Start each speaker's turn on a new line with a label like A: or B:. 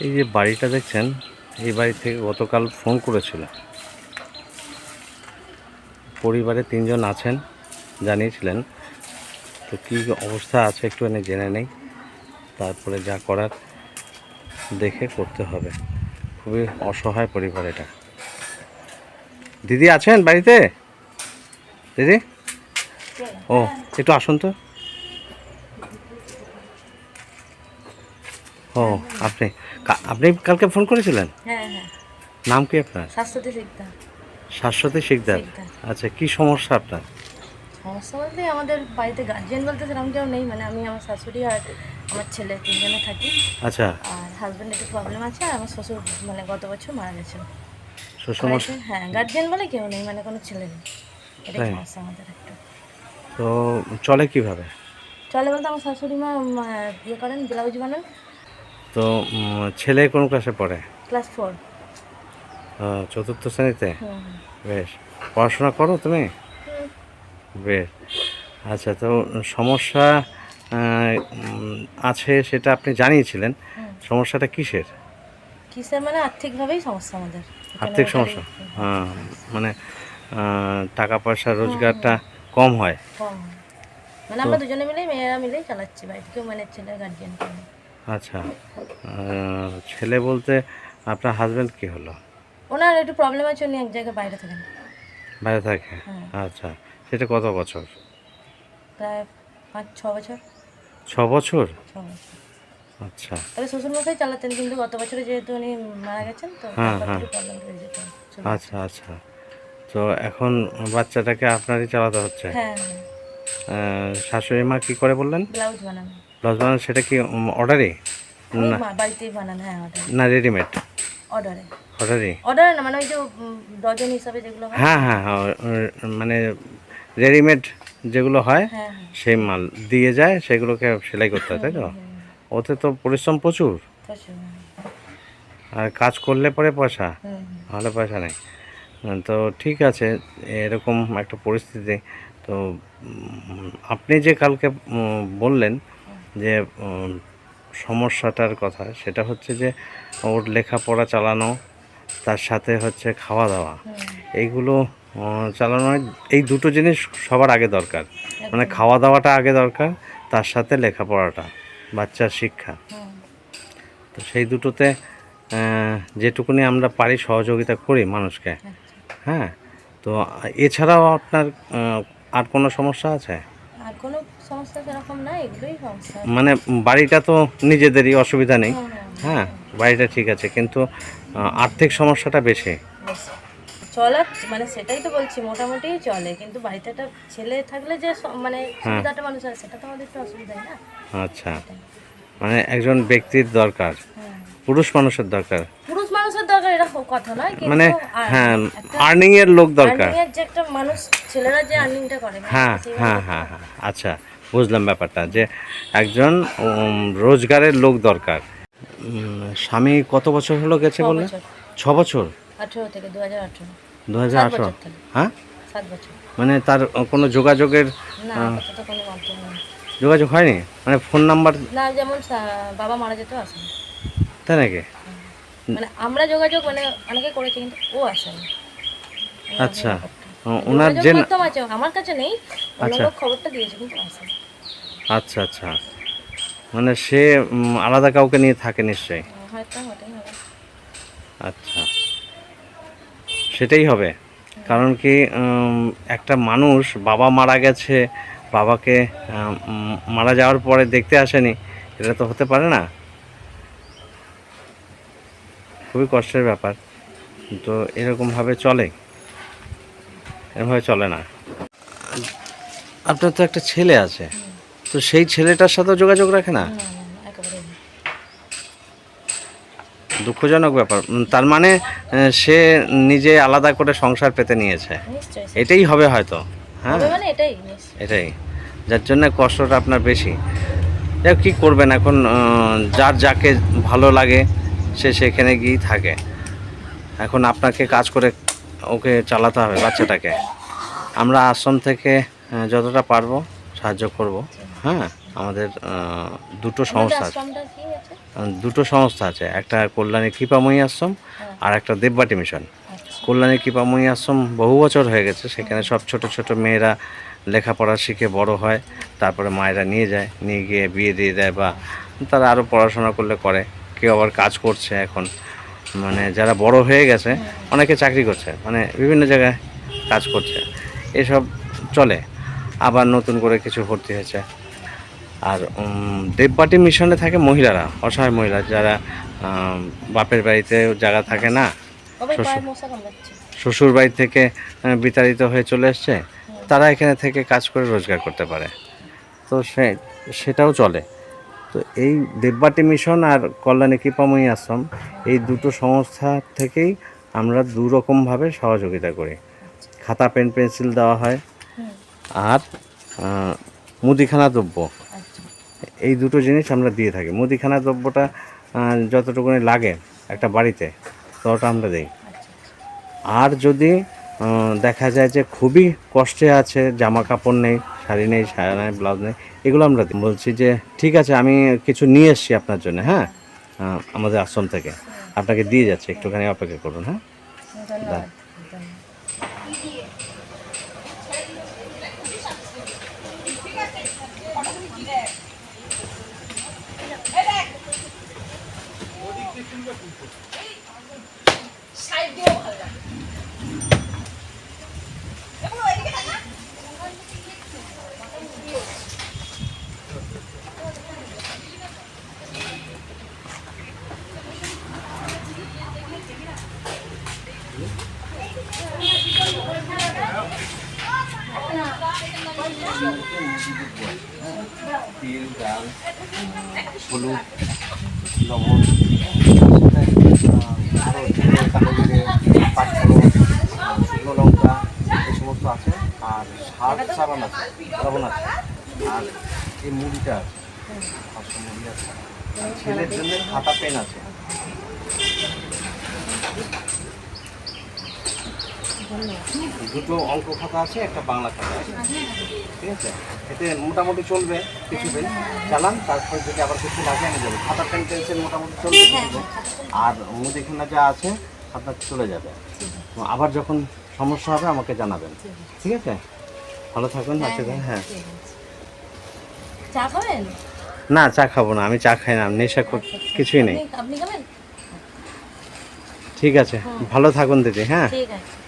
A: এই যে বাড়িটা দেখছেন, এই বাড়ি থেকে গতকাল ফোন করেছিল। পরিবারে তিনজন আছেন, জানিয়েছিলেন। তো কী অবস্থা আছে একটুখানি জেনে নেই। তারপরে যা করার দেখে করতে হবে। খুবই অসহায় পরিবার এটা। দিদি আছেন বাড়িতে? দিদি? ও, একটু আসুন তো। ও আপনি আপনি কালকে ফোন করেছিলেন?
B: হ্যাঁ হ্যাঁ।
A: নাম কি আপনার?
B: স্বাস্থ্যতে শিখতাম
A: শাশ্বতী শিকদার।
B: শিকদার।
A: আচ্ছা কি সমস্যা আপনার?
B: সমস্যা বলতে আমাদের বাড়িতে গার্জিয়ান বলতে সেরকম কেউ নেই মানে আমি আমার শাশুড়ি আর আমার ছেলে তিনজনে থাকি।
A: আচ্ছা।
B: আর হাজব্যান্ড একটু প্রবলেম আছে আর আমার শ্বশুর মানে গত বছর মারা গেছেন
A: শ্বশুর
B: হ্যাঁ গার্জিয়ান বলে কেউ নেই মানে কোনো ছেলে নেই। এটাই সমস্যা আমাদের একটু।
A: তো চলে কীভাবে?
B: চলে বলতে আমার শাশুড়ি মা ইয়ে করেন ব্লাউজ বানান।
A: তো ছেলে কোন ক্লাসে পড়ে?
B: ক্লাস ফোর
A: চতুর্থ শ্রেণীতে? বেশ। পড়াশোনা করো তুমি? বেশ। আচ্ছা তো সমস্যা আছে সেটা আপনি জানিয়েছিলেন। সমস্যাটা কিসের?
B: কিসের মানে আর্থিকভাবেই সমস্যা আমাদের।
A: আর্থিক সমস্যা? হ্যাঁ মানে টাকা পয়সা রোজগারটা কম হয়।
B: কম হয়। মানে আমরা দুজনে মিলেই মেয়েরা মিলেই চালাচ্ছি বাড়িতে কেউ মানে ছেলে গার্জিয়ান।
A: আচ্ছা ছেলে বলতে আপনার হাজব্যান্ড কি হলো?
B: ওনার একটু প্রবলেম আছে উনি এক জায়গায় বাইরে থাকেন।
A: বাইরে থাকে?
B: হ্যাঁ।
A: আচ্ছা সেটা কত বছর?
B: প্রায় পাঁচ ছ বছর।
A: ছ বছর? আচ্ছা।
B: তবে শ্বশুরমশাই চালাতেন কিন্তু গত বছরে যেহেতু উনি মারা গেছেন তো
A: হ্যাঁ, হ্যাঁ। আচ্ছা আচ্ছা। তো এখন বাচ্চাটাকে আপনারই চালাতে হচ্ছে?
B: হ্যাঁ হ্যাঁ।
A: শাশুড়ি মা কি করে বললেন?
B: ব্লাউজ বানানো।
A: ব্লাউজ বানান সেটা কি
B: বাড়িতেই বানান হ্যাঁ অর্ডার
A: না রেডিমেড
B: অর্ডারে অর্ডারে না মানে ওই যে ডজন হিসাবে যেগুলো হ্যাঁ।
A: হ্যাঁ হ্যাঁ মানে রেডিমেড যেগুলো হয়
B: হ্যাঁ হ্যাঁ।
A: সেই মাল দিয়ে যায় সেগুলোকে সেলাই করতে হয় তাই তো? ওতে তো পরিশ্রম প্রচুর। আর কাজ করলে পরে পয়সা।
B: হুম।
A: পয়সা নেই। তো ঠিক আছে এরকম একটা পরিস্থিতি। তো আপনি যে কালকে বললেন যে সমস্যাটার কথা সেটা হচ্ছে যে ওর লেখাপড়া চালানো তার সাথে হচ্ছে খাওয়া দাওয়া। এইগুলো চালানো এই দুটো জিনিস সবার আগে দরকার। মানে খাওয়া দাওয়াটা আগে দরকার তার সাথে লেখাপড়াটা বাচ্চার শিক্ষা। তো সেই দুটোতে যেটুকুনি আমরা পারি সহযোগিতা করি মানুষকে।
B: আচ্ছা।
A: হ্যাঁ তো এছাড়াও আপনার আর কোনো সমস্যা আছে?
B: সমস্যা সেরকম নাই এগুলোই সমস্যা।
A: মানে বাড়িটা তো নিজেদেরই অসুবিধা নেই।
B: হুম, হুম,
A: হ্যাঁ বাড়িটা ঠিক আছে কিন্তু আর্থিক সমস্যাটা বেশি।
B: চলার মানে সেটাই তো বলছি মোটামুটি চলে কিন্তু বাড়িতে একটা ছেলে থাকলে যে মানে সুবিধাটা মানুষ হয় সেটা তো আমাদের একটু অসুবিধাই না।
A: আচ্ছা। মানে একজন ব্যক্তির দরকার
B: হ্যাঁ।
A: পুরুষ মানুষের দরকার।
B: পুরুষ মানুষের দরকার এটা কথা নয় কিন্তু
A: মানে হ্যাঁ আর্নিং এর লোক দরকার।
B: earning এর যে একটা মানুষ ছেলেরা যে আর্নিংটা করে
A: হ্যাঁ হ্যাঁ হ্যাঁ হ্যাঁ আচ্ছা। বুঝলাম ব্যাপারটা যে একজন রোজগারের লোক দরকার। স্বামী কত বছর হলো গেছে বললেন ছ বছর?
B: আঠেরো থেকে দু হাজার আঠেরো।
A: দু হাজার আঠারো। হ্যাঁ? মানে তার কোনো যোগাযোগের যোগাযোগ হয়নি? মানে ফোন নাম্বার
B: না যেমন বাবা মারা যেতেও আসে
A: তাই নাকি?
B: মানে আমরা যোগাযোগ মানে অনেকে করেছে কিন্তু ও আসেনি
A: আচ্ছা। ওনার যে
B: আমার কাছে নেই।
A: আচ্ছা।
B: খবরটা দিয়েছে কিন্তু আসেনি
A: আচ্ছা আচ্ছা। মানে সে আলাদা কাউকে নিয়ে থাকে নিশ্চয়ই? আচ্ছা। সেটাই হবে। কারণ কি একটা মানুষ বাবা মারা গেছে বাবাকে মারা যাওয়ার পরে দেখতে আসেনি এটা তো হতে পারে না। খুবই কষ্টের ব্যাপার। তো এরকমভাবে চলে। এরকমভাবে চলে না। আপনার তো একটা ছেলে আছে। তো সেই ছেলেটার সাথেও যোগাযোগ রাখে না। দুঃখজনক ব্যাপার। তার মানে সে নিজে আলাদা করে সংসার পেতে নিয়েছে। এটাই হবে হয়তো। হ্যাঁ।
B: মানে এটাই
A: এটাই। যার জন্য কষ্টটা আপনার বেশি। যাই কী করবেন এখন? যার যাকে ভালো লাগে সে সেখানে গিয়েই থাকে। এখন আপনাকে কাজ করে ওকে চালাতে হবে বাচ্চাটাকে। আমরা আশ্রম থেকে যতটা পারব সাহায্য করব। হ্যাঁ আমাদের দুটো সংস্থা আছে। দুটো সংস্থা আছে। একটা কল্যাণী কৃপাময়ী আশ্রম আর একটা দেববাটি মিশন।
B: আচ্ছা।
A: কল্যাণী কৃপাময়ী আশ্রম বহু বছর হয়ে গেছে। সেখানে সব ছোট ছোট মেয়েরা লেখাপড়া শিখে বড় হয় তারপরে মায়েরা নিয়ে যায় নিয়ে গিয়ে বিয়ে দিয়ে দেয় বা তারা আরও পড়াশোনা করলে করে। কেউ আবার কাজ করছে এখন। মানে যারা বড় হয়ে গেছে অনেকে চাকরি করছে মানে বিভিন্ন জায়গায় কাজ করছে। এসব চলে। আবার নতুন করে কিছু ভর্তি হয়েছে। আর দেববাটি মিশনে থাকে মহিলারা অসহায় মহিলা যারা বাপের বাড়িতে জায়গা থাকে না শ্বশুর- বাড়ি থেকে বিতাড়িত হয়ে চলে এসছে তারা এখানে থেকে কাজ করে রোজগার করতে পারে। তো সে সেটাও চলে। তো এই দেববাটি মিশন আর কল্যাণী কৃপাময়ী আশ্রম এই দুটো সংস্থা থেকেই আমরা দু রকমভাবে সহযোগিতা করি। খাতা পেন পেন্সিল দেওয়া হয়। আর মুদিখানা দ্রব্য।
B: আচ্ছা।
A: এই দুটো জিনিস আমরা দিয়ে থাকি। মুদিখানা দ্রব্যটা যতটুকুনি লাগে একটা বাড়িতে ততটা আমরা দিই।
B: আচ্ছা
A: আর যদি দেখা যায় যে খুবই কষ্টে আছে জামা কাপড় নেই শাড়ি নেই শাড়ি নেই ব্লাউজ নেই এগুলো আমরা বলছি যে ঠিক আছে আমি কিছু নিয়ে এসেছি আপনার জন্য হ্যাঁ? আমাদের আশ্রম থেকে। আপনাকে দিয়ে যাচ্ছে একটুখানি অপেক্ষা করুন হ্যাঁ? তিল ডাল হলুদ লবণ শুকনো লঙ্কা এই সমস্ত আছে আর সার সাবান আছে লবণ আছে আর এই মুড়িটা আছে মুড়ি আছে ছেলের জন্য খাতা পেন আছে দুটো অঙ্ক খাতা আছে একটা বাংলা খাতা আছে। ঠিক আছে? এতে মোটামুটি চলবে কিছুদিন। চালান তারপর যদি আবার কিছু লাগে আমি যাব। খাতা পেন পেন্সিল মোটামুটি চলবে কিছুদিন। আর মুদিখানা যা আছে আপনার চলে যাবে। আবার যখন সমস্যা হবে আমাকে জানাবেন। ঠিক আছে। ভালো থাকুন। আছে হ্যাঁ।
B: চা খাবেন?
A: না চা খাব না। আমি চা খাই না। নেশা কর- কিছুই নেই। ঠিক আছে। ভালো থাকুন দিদি। হ্যাঁ।
B: ঠিক আছে।